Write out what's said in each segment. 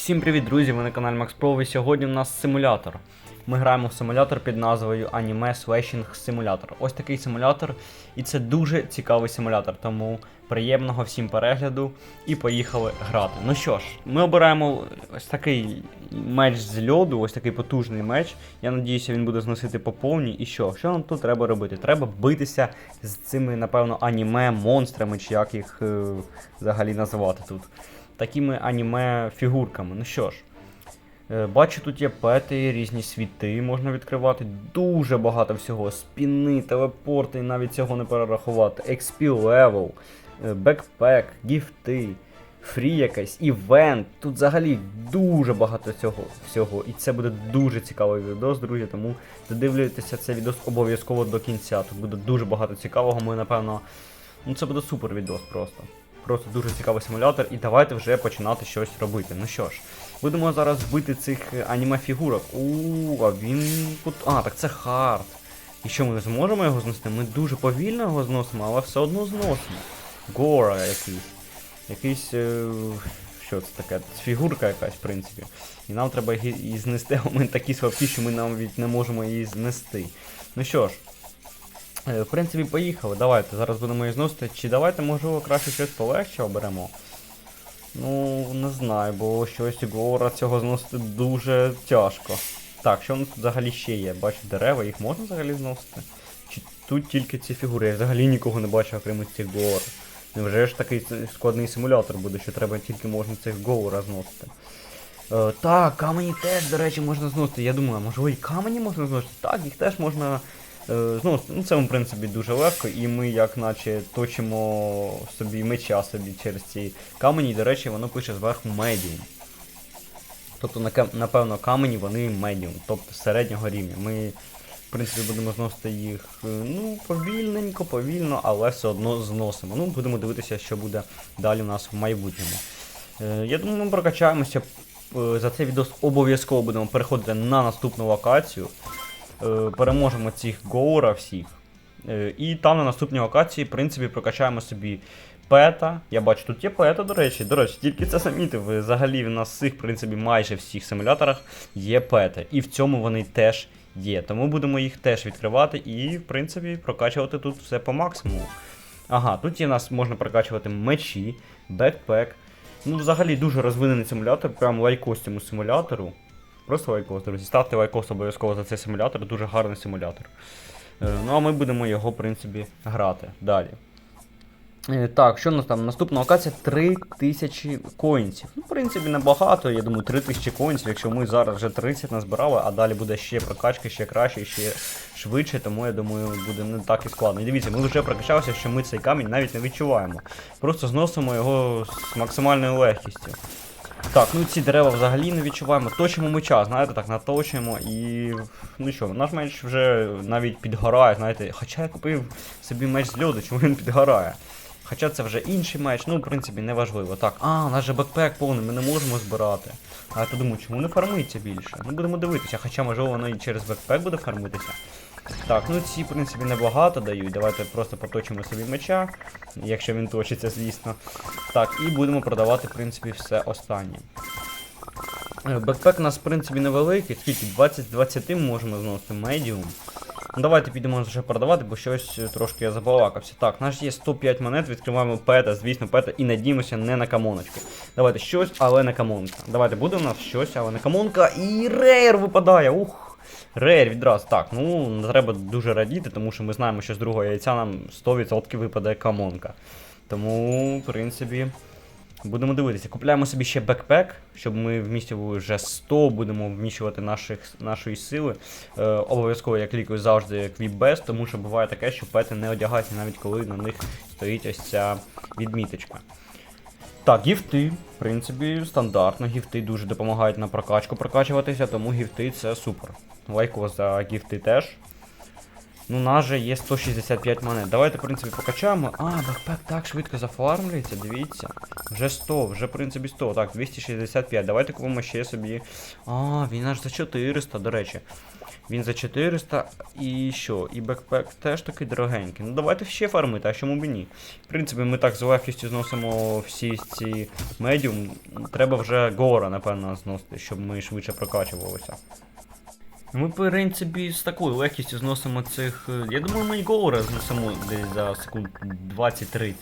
Всім привіт, друзі! Ви на каналі Max Pro і сьогодні у нас симулятор. Ми граємо в симулятор під назвою Anime Swashing Simulator. Ось такий симулятор, і це дуже цікавий симулятор, тому приємного всім перегляду і поїхали грати. Ну що ж, ми обираємо ось такий меч з льоду, ось такий потужний меч. Я надіюся, він буде зносити по повній. І що? Що нам тут треба робити? Треба битися з цими, напевно, аніме монстрами, чи як їх е, взагалі називати тут такими аніме фігурками. Ну що ж, е, бачу, тут є пети, різні світи можна відкривати. Дуже багато всього. Спіни, телепорти, навіть цього не перерахувати. XP левел, е, бекпек, гіфти, фрі якась, івент. Тут взагалі дуже багато цього всього. І це буде дуже цікавий відос, друзі. Тому додивлюйтеся цей відос обов'язково до кінця. Тут буде дуже багато цікавого. Ми, напевно. Ну це буде супер відос просто. Просто дуже цікавий симулятор, і давайте вже починати щось робити. Ну що ж, будемо зараз бити цих е, аніме фігурок. У, а він тут. А, так це хард. І що ми не зможемо його зносити? Ми дуже повільно його зносимо, але все одно зносимо. Гора якийсь. Якийсь. Е... Що це таке? Фігурка якась, в принципі. І нам треба її знести, а ми такі слабкі, що ми навіть не можемо її знести. Ну що ж. Е, В принципі, поїхали. Давайте. Зараз будемо її зносити. Чи давайте, можливо, краще щось полегше оберемо? Ну, не знаю, бо щось гора цього зносити дуже тяжко. Так, що нас тут взагалі ще є? Бачу дерева, їх можна взагалі зносити? Чи тут тільки ці фігури? Я взагалі нікого не бачу, окрім цих гор. Невже ж такий складний симулятор буде, що треба тільки можна цих гора зносити? Е, так, камені теж, до речі, можна зносити. Я думаю, можливо і камені можна зносити? Так, їх теж можна. Ну, це, в принципі, дуже легко, і ми як наче точимо собі меча собі через ці камені. І, до речі, воно пише зверху медіум. Тобто, напевно, камені вони медіум, тобто середнього рівня. Ми, в принципі, будемо зносити їх е, ну, повільненько, повільно, але все одно зносимо. Ну, будемо дивитися, що буде далі у нас в майбутньому. Е, Я думаю, ми прокачаємося. Е, За цей відос обов'язково будемо переходити на наступну локацію. Е, Переможемо цих гоура всіх. Е, І там на наступній локації, в принципі, прокачаємо собі пета. Я бачу, тут є пета, до речі. До речі, тільки це замітив. Взагалі в нас всіх, в принципі, майже всіх симуляторах є пети. І в цьому вони теж є. Тому будемо їх теж відкривати і, в принципі, прокачувати тут все по максимуму. Ага, тут є нас можна прокачувати мечі, бекпек. Ну, взагалі дуже розвинений симулятор, прям лайкос цьому симулятору. Просто лайкос, друзі. Ставте лайкос обов'язково за цей симулятор, дуже гарний симулятор. Е, Ну а ми будемо його, в принципі, грати далі. Е, Так, що у нас там? Наступна локація 3000 коїнців. Ну, в принципі, небагато, я думаю, 3000 коїнців, якщо ми зараз вже 30 назбирали, а далі буде ще прокачка, ще краще, ще швидше, тому я думаю, буде не так і складно. І дивіться, ми вже прокачалися, що ми цей камінь навіть не відчуваємо. Просто зносимо його з максимальною легкістю. Так, ну ці дерева взагалі не відчуваємо. Точимо меча, знаєте, так наточуємо і. Ну що, наш меч вже навіть підгорає, знаєте. Хоча я купив собі меч з льоду, чому він підгорає. Хоча це вже інший меч, ну в принципі не важливо. Так, а, у нас же бекпек повний, ми не можемо збирати. А я то думаю, чому не фармиться більше? Ну будемо дивитися, хоча можливо воно і через бекпек буде фармитися. Так, ну ці, в принципі, небагато дають. Давайте просто поточимо собі меча, якщо він точиться, звісно. Так, і будемо продавати, в принципі, все останнє. Е, Бекпек у нас, в принципі, невеликий, скільки 20-20 можемо зносити медіум. Ну, давайте підемо вже продавати, бо щось е, трошки я забалакався. Так, у нас є 105 монет, відкриваємо пета, звісно, пета, і надіємося не на камоночку. Давайте щось, але не камонка. Давайте буде у нас щось, але не камонка. І рейр випадає. Ух. Рейр відразу. Так, ну не треба дуже радіти, тому що ми знаємо, що з другого яйця нам 100% випадає камонка. Тому, в принципі, будемо дивитися. Купляємо собі ще бекпек, щоб ми вмістили вже 100, будемо вміщувати наших, нашої сили. Е, обов'язково я клікаю завжди квіпбез, тому що буває таке, що пети не одягаються, навіть коли на них стоїть ось ця відміточка. Так, гіфти, в принципі, стандартно. Гіфти дуже допомагають на прокачку прокачуватися, тому гіфти це супер. Лайко за гіфти теж. Ну, у нас же є 165 монет. Давайте, в принципі, покачаємо. А, бекпек так швидко зафармлюється, дивіться. Вже 100, вже, в принципі, 100. Так, 265. Давайте купимо ще собі. А, він аж за 400, до речі. Він за 400 і що? І бекпек теж такий дорогенький. Ну давайте ще фармити, а чому б ні? В принципі, ми так з легкістю зносимо всі ці медіум. Треба вже гора, напевно, зносити, щоб ми швидше прокачувалися. Ми, в принципі, з такою легкістю зносимо цих. е, Я думаю, ми Гоура знесемо десь за секунд 20-30.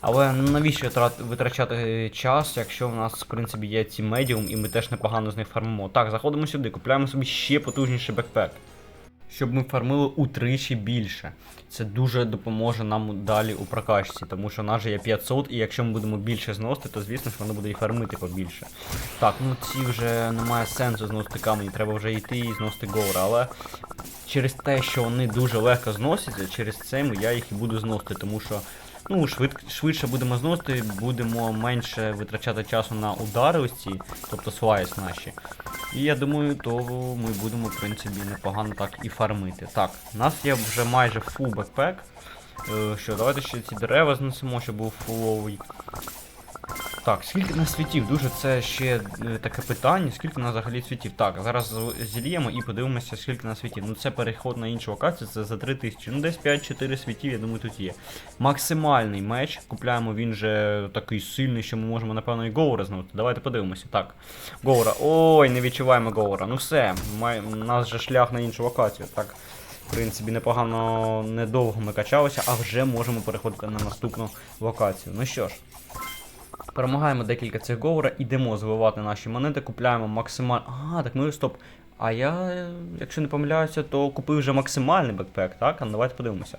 Але навіщо витрачати час, якщо в нас, в принципі, є ці медіум, і ми теж непогано з них фармимо. Так, заходимо сюди, купляємо собі ще потужніший бекпек. Щоб ми фармили утричі більше. Це дуже допоможе нам далі у прокачці, тому що в нас же є 500, і якщо ми будемо більше зносити, то звісно ж воно буде і фармити побільше. Так, ну ці вже немає сенсу зносити камені, треба вже йти і зносити гора, але через те, що вони дуже легко зносяться, через це я їх і буду зносити, тому що ну, швид, швидше будемо зносити, будемо менше витрачати часу на удари ось ці, тобто слайс наші. І я думаю, то ми будемо, в принципі, непогано так і фармити. Так, у нас є вже майже фул бекпек. Що, давайте ще ці дерева знесемо, щоб був фуловий. Так, скільки нас світів? Дуже це ще е, таке питання, скільки нас взагалі світів. Так, зараз зільємо і подивимося, скільки нас світів. Ну це переход на іншу локацію, це за 3000. Ну десь 5-4 світів, я думаю, тут є. Максимальний меч. Купляємо, він же такий сильний, що ми можемо, напевно, і Гоура знути. Давайте подивимося. Так. Гоура. Ой, не відчуваємо Гоура. Ну все, май... у нас же шлях на іншу локацію. Так. В принципі, непогано недовго ми качалися, а вже можемо переходити на наступну локацію. Ну що ж, перемагаємо декілька цих говора, ідемо звивати наші монети, купляємо максимально. А, так ми стоп. А я, якщо не помиляюся, то купив вже максимальний бекпек, так? А ну давайте подивимося.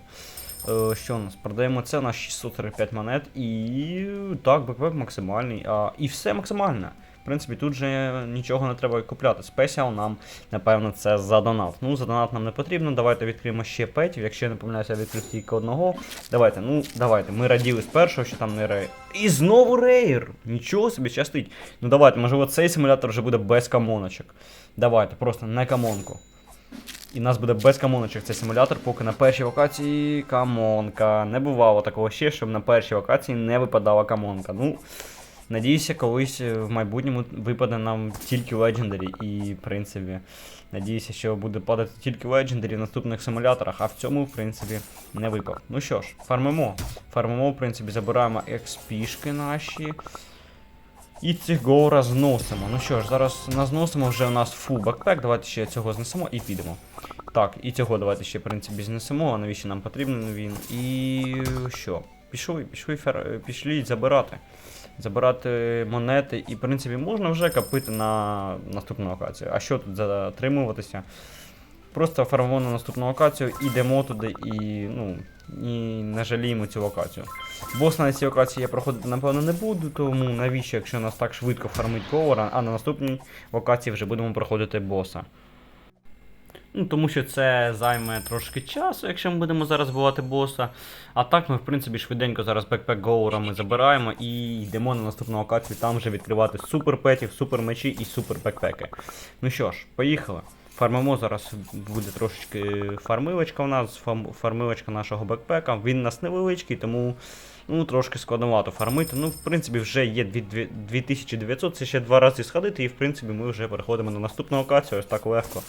Е, що у нас? Продаємо це на 645 монет і. Так, бекпек максимальний. А, і все максимальне. В принципі, тут же нічого не треба купляти. Спеціал нам, напевно, це за донат. Ну, за донат нам не потрібно. Давайте відкриємо ще петів. Якщо я не помиляюся, відкрив тільки одного. Давайте, ну, давайте. Ми раділи з першого, що там не рейр. І знову рейр! Нічого собі щастить. Ну давайте, можливо, цей симулятор вже буде без камоночок. Давайте, просто не камонку. І нас буде без камоночок цей симулятор, поки на першій локації камонка. Не бувало такого ще, щоб на першій локації не випадала камонка. Ну, надіюся, колись е, в майбутньому випаде нам тільки Legendary. І, в принципі, надіюся, що буде падати тільки Legendary в наступних симуляторах, а в цьому, в принципі, не випав. Ну що ж, фармимо. Фармимо, в принципі, забираємо експішки наші. І цих гоура зносимо. Ну що ж, зараз назносимо вже у нас фул бекпек. Давайте ще цього знесемо і підемо. Так, і цього давайте ще, в принципі, знесемо, а навіщо нам потрібен він. І що? Пішли, пішли, пішли забирати. Забирати монети, і, в принципі, можна вже копити на наступну локацію. А що тут затримуватися? Просто фармимо на наступну локацію, ідемо туди і, ну, і не жаліємо цю локацію. Бос на цій локації я проходити, напевно, не буду, тому навіщо, якщо нас так швидко фармить ковара, а на наступній локації вже будемо проходити боса. Ну, тому що це займе трошки часу, якщо ми будемо зараз бувати боса. А так ми, в принципі, швиденько зараз бекпек гоурами забираємо і йдемо на наступну локацію, там вже відкривати супер петів, супер мечі і супер бекпеки. Ну що ж, поїхали. Фармимо зараз буде трошечки фармилочка у нас, фармилочка нашого бекпека. Він нас невеличкий, тому ну, трошки складновато фармити. Ну, в принципі, вже є дві- дві- 2900, це ще два рази сходити, і в принципі ми вже переходимо на наступну локацію, ось так легко.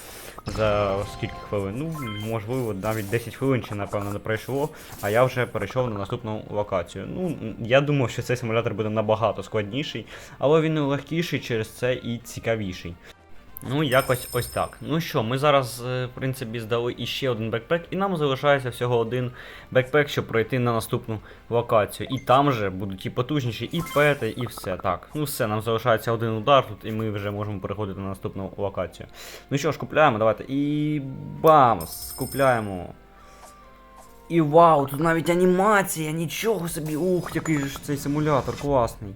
За скільки хвилин? Ну, можливо, навіть 10 хвилин ще, напевно, не пройшло, а я вже перейшов на наступну локацію. Ну, я думав, що цей симулятор буде набагато складніший, але він легкіший через це і цікавіший. Ну, якось ось так. Ну що, ми зараз, е, в принципі, здали іще один бекпек, і нам залишається всього один бекпек, щоб пройти на наступну локацію. І там же будуть і потужніші, і пети, і все. Так, ну все, нам залишається один удар тут, і ми вже можемо переходити на наступну локацію. Ну що ж, купляємо, давайте. І бамс! Купляємо. І вау, тут навіть анімація, нічого собі. Ух, який ж цей симулятор класний.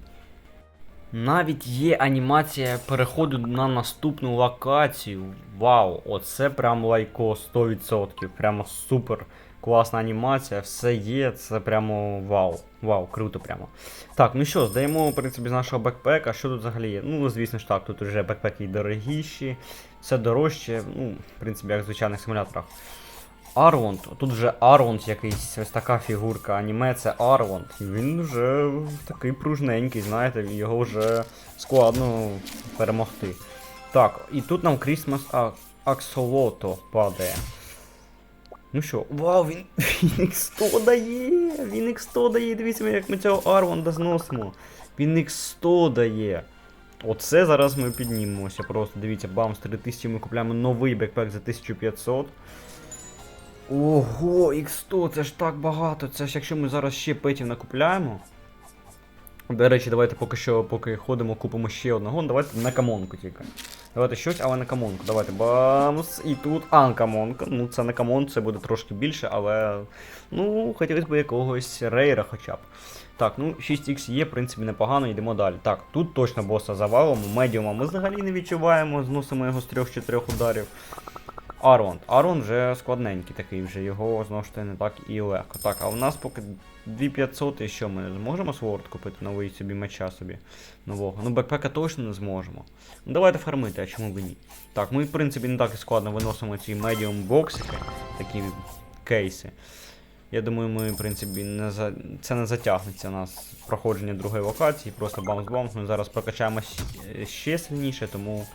Навіть є анімація переходу на наступну локацію. Вау, оце прям лайко 100%. Прямо супер класна анімація, все є, це прямо вау. Вау, круто прямо. Так, ну що, здаємо, в принципі, з нашого бекпека. Що тут взагалі є? Ну, звісно ж так, тут вже бекпеки дорогіші, все дорожче, ну, в принципі, як в звичайних симуляторах. Арвонд. Тут вже Арвонд якийсь, ось така фігурка. Аніме це Арвонд. І він вже такий пружненький, знаєте, його вже складно перемогти. Так, і тут нам Крісмас. Аксолото падає. Ну що, вау, він, він X100 дає! Він X100 дає, дивіться, як ми цього Арвонда зносимо. Він X100 дає. Оце зараз ми піднімемося. Просто дивіться, бамс 3000 ми купляємо новий бекпек за 1500. Ого, X100, це ж так багато. Це ж якщо ми зараз ще петів накупляємо. До речі, давайте поки що, поки ходимо, купимо ще одного. Давайте на камонку тільки. Давайте щось, але на камонку. Давайте бамс. І тут анкамонка. Ну, це не камон, це буде трошки більше, але. Ну, хотілося б якогось рейра хоча б. Так, ну 6х є, в принципі, непогано, йдемо далі. Так, тут точно боса завалимо, медіума ми взагалі не відчуваємо, зносимо його з 3-4 ударів. Арон. Арон вже складненький такий, вже його зносити не так і легко. Так, а в нас поки 2500 і що ми не зможемо сворд купити новий собі меча собі нового. Ну, бекпека точно не зможемо. Ну давайте фармити, а чому б ні. Так, ми в принципі не так і складно виносимо ці медіум боксики, такі кейси. Я думаю, ми, в принципі, не за... це не затягнеться у нас проходження другої локації, просто бамс-бамс. Ми зараз прокачаємо ще сильніше, тому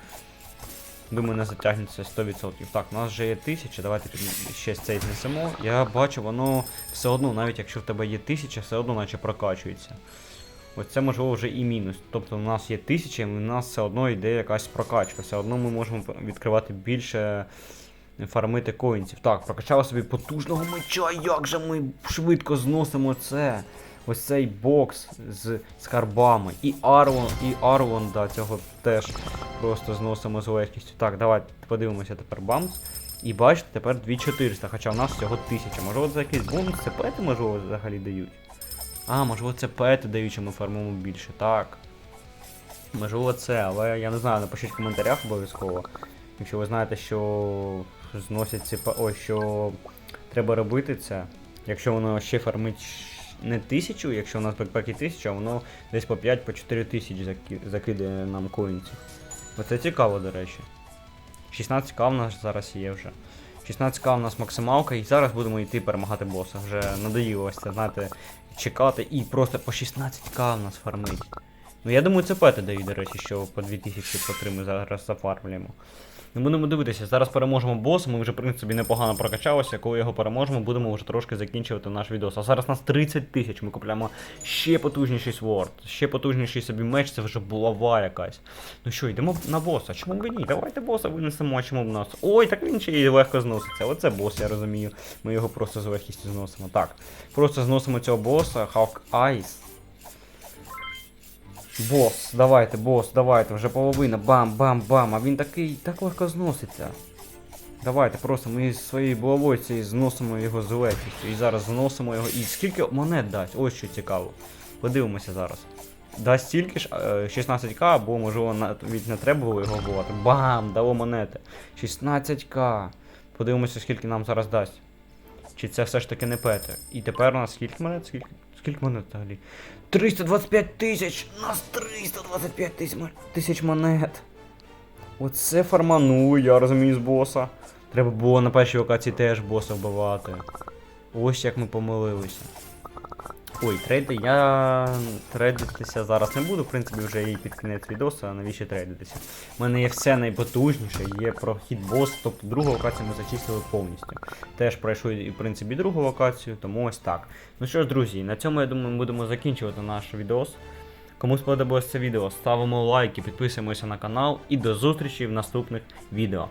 думаю, не затягнеться 100%. Так, у нас вже є 1000, давайте ще цей знесемо. Я бачу, воно все одно, навіть якщо в тебе є 1000, все одно наче прокачується. Ось це можливо вже і мінус. Тобто у нас є 1000, і у нас все одно йде якась прокачка. Все одно ми можемо відкривати більше фармити коїнців. Так, прокачали собі потужного меча, як же ми швидко зносимо це. Ось цей бокс з скарбами. І Арвон, і Арвон, да, цього теж просто зносимо з легкістю. Так, давайте подивимося тепер бамс. І бачите, тепер 2400, хоча в нас всього 1000. Можливо, за якийсь бонус це пети, можливо, взагалі дають. А, можливо, це пети дають, що ми фармуємо більше. Так. Можливо, це, але я не знаю, напишіть в коментарях обов'язково. Якщо ви знаєте, що зносять ці па- що треба робити це. Якщо воно ще фармить не тисячу, якщо у нас бекпеки 1000, а воно десь по 5 по 4 тисячі закидає нам коїнців. Оце цікаво, до речі. 16к в нас зараз є вже. 16к у нас максималка, і зараз будемо йти перемагати боса. Вже надоїло ось це, знаєте, чекати і просто по 16к в нас фармить. Ну я думаю, це пети дають, до речі, що по 2000 по 3 ми зараз зафармлюємо. Ну, будемо дивитися, зараз переможемо боса, ми вже, в принципі, непогано прокачалися. Коли його переможемо, будемо вже трошки закінчувати наш відос. А зараз нас 30 тисяч, ми купляємо ще потужніший сворд, ще потужніший собі меч, це вже булава якась. Ну що, йдемо на боса. Чому б ні? Давайте боса винесемо, а чому б нас. Ой, так він ще й легко зноситься. Оце бос, я розумію. Ми його просто з легкістю зносимо. Так. Просто зносимо цього боса, Hawk Eyes. Бос, давайте, бос, давайте, вже половина, бам-бам-бам, а він такий так легко зноситься. Давайте, просто ми з своєю цією зносимо його з легкістю. І зараз зносимо його. І скільки монет дасть? Ось що цікаво. Подивимося зараз. Дасть стільки ж е, 16к, або можливо навіть не треба було його вбивати. Бам! Дало монети. 16к. Подивимося, скільки нам зараз дасть. Чи це все ж таки не пети? І тепер у нас скільки монет? Скільки, скільки монет взагалі? 325 тисяч! Нас 325 тисяч тисяч монет. Оце фарману, я розумію, з боса. Треба було на першій локації теж боса вбивати. Ось як ми помилилися. Ой, трейди, я трейдитися зараз не буду, в принципі, вже і під кінець відоса, а навіщо трейдитися? У мене є все найпотужніше, є прохід бос, тобто другу локацію ми зачистили повністю. Теж пройшли і в принципі другу локацію, тому ось так. Ну що ж, друзі, на цьому я думаю, ми будемо закінчувати наш відос. Кому сподобалось це відео, ставимо лайки, підписуємося на канал і до зустрічі в наступних відео.